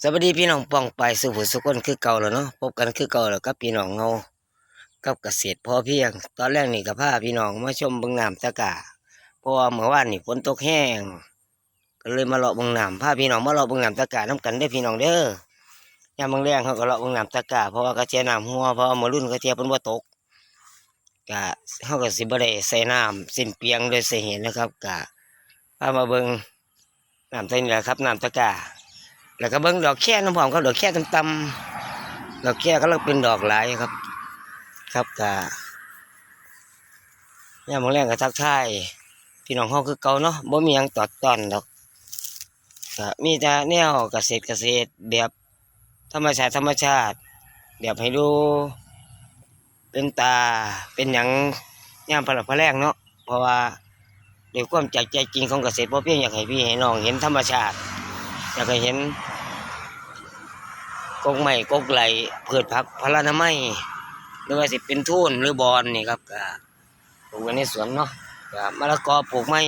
สวัสดีพี่น้องป้องไปสุภุสุคนคือเก่าแล้วเนาะพบกันคือเก่าแล้วกับพี่น้องเงากับเกษตรพอเพียง ตอนแรกนี่ก็พาพี่น้องมาชมบิ่งน้ำตะกาเพราะว่าเมื่อวานนี่ฝนตกแห้งก็เลยมาเลาะบิ่งน้ำพาพี่น้องมาเลาะบิ่งน้ำตะกาน้กันได้พี่น้องเด้อยามบางแรงเขาก็เลาะบิ่งน้ำตะกาเพราะว่ากระเจียน้ำหัวเพราะว่ามื่รุ่นกระเจียเพิ่นบ่ตกก็เขาก็สิบ่ได้ใส่น้ำสิ้นเปียงโดยเสเหตุนะครับก็พามาเบิงน้ำตะนี่แหละครับน้ำตะกา แล้วก็เบิ่งดอกแค่น้ำหอมครับดอกแค่ต่ำๆดอกแค่ก็ลังเป็นดอกหลายครับ ครับกะย่ามองแรงก็ทักทายพี่น้องเฮาคือเก่าเนาะบ่มียังตอดตอนดอกก็มีแต่แนวเกษตรเกษตรแบบธรรมชาติธรรมชาติ แบบให้ดูเป็นตาเป็นหยังย่ามพลัดพะแรงเนาะเพราะว่าเด้วยวความจากใจจริงของเกษตรพอเพียงอยากให้พี่ให้น้องเห็นธรรมชาติ อยากให้เห็น กกไม้กกไหลพืชผักพลานามัยหรือว่าสิเป็นทุ่นหรือบอนนี่ครับก็ปลูกไว้ในสวนเนาะก็มะละกอปลูกไม้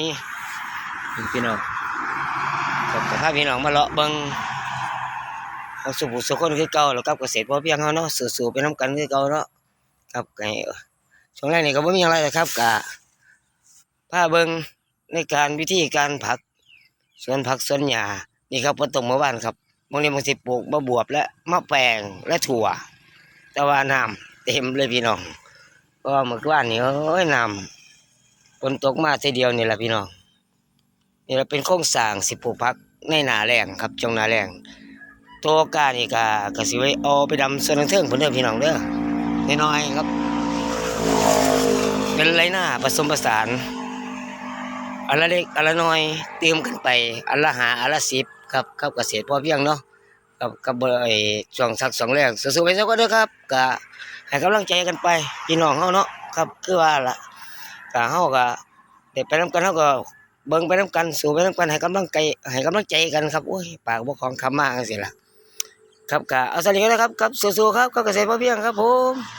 พี่น้องครับก็พาพี่น้องมาเลาะเบิ่งเอาสุบุสุคนคือเก่าแล้วกับเกษตรพอเพียงเฮาเนาะสู้ๆไปนํกันคือเก่าเนาะครับก็ให้ช่วงแรกนี่ก็บ่มีหยังไรเลยครับก็พาเบิ่งในการวิธีการผักสวนผักสวนหญ้านี่ครับฝนตกเมื่อวานครับ บางทีบางทีปลูกมะบวบและมะแปงและถั่ว แต่ว่าน้ำเต็มเลยพี่น้องเพราะว่าเมื่อวานนี่เอ้ยน้ำฝนตกมาทีเดียวนี่แหละพี่น้องนี่เราเป็นโครงสร้างสิปลูกักในนาแรงครับจงนาแรงตัวกานี่ก็ก็สิไว้เอาไปดำส่วนเทิงเพิ่นเด้อพี่น้องเด้อน้อยๆครับ เป็นไรหน้าผสมผสาน อันละเล็กอันละน้อยเตรียมกันไปอันละหาอันละสิบครับครับเกษตรพอเพียงเนาะกับกับไอ้ช่วงสักสองแรกสู้ๆไปสักก็เด้อครับก็ให้กำลังใจกันไปพี่น้องเฮาเนาะครับคือว่าล่ะก็เฮาก็ได้ไปนํกันเฮาก็เบิ่งไปนํกันสู้ไปนํกันให้กำลังใจให้กำลังใจกันครับโอ้ยปากบ่ของคำมากจังซี่ล่ะครับก็เอาสวัสดีครับครับสู้ๆครับกับเกษตรพอเพียงครับผม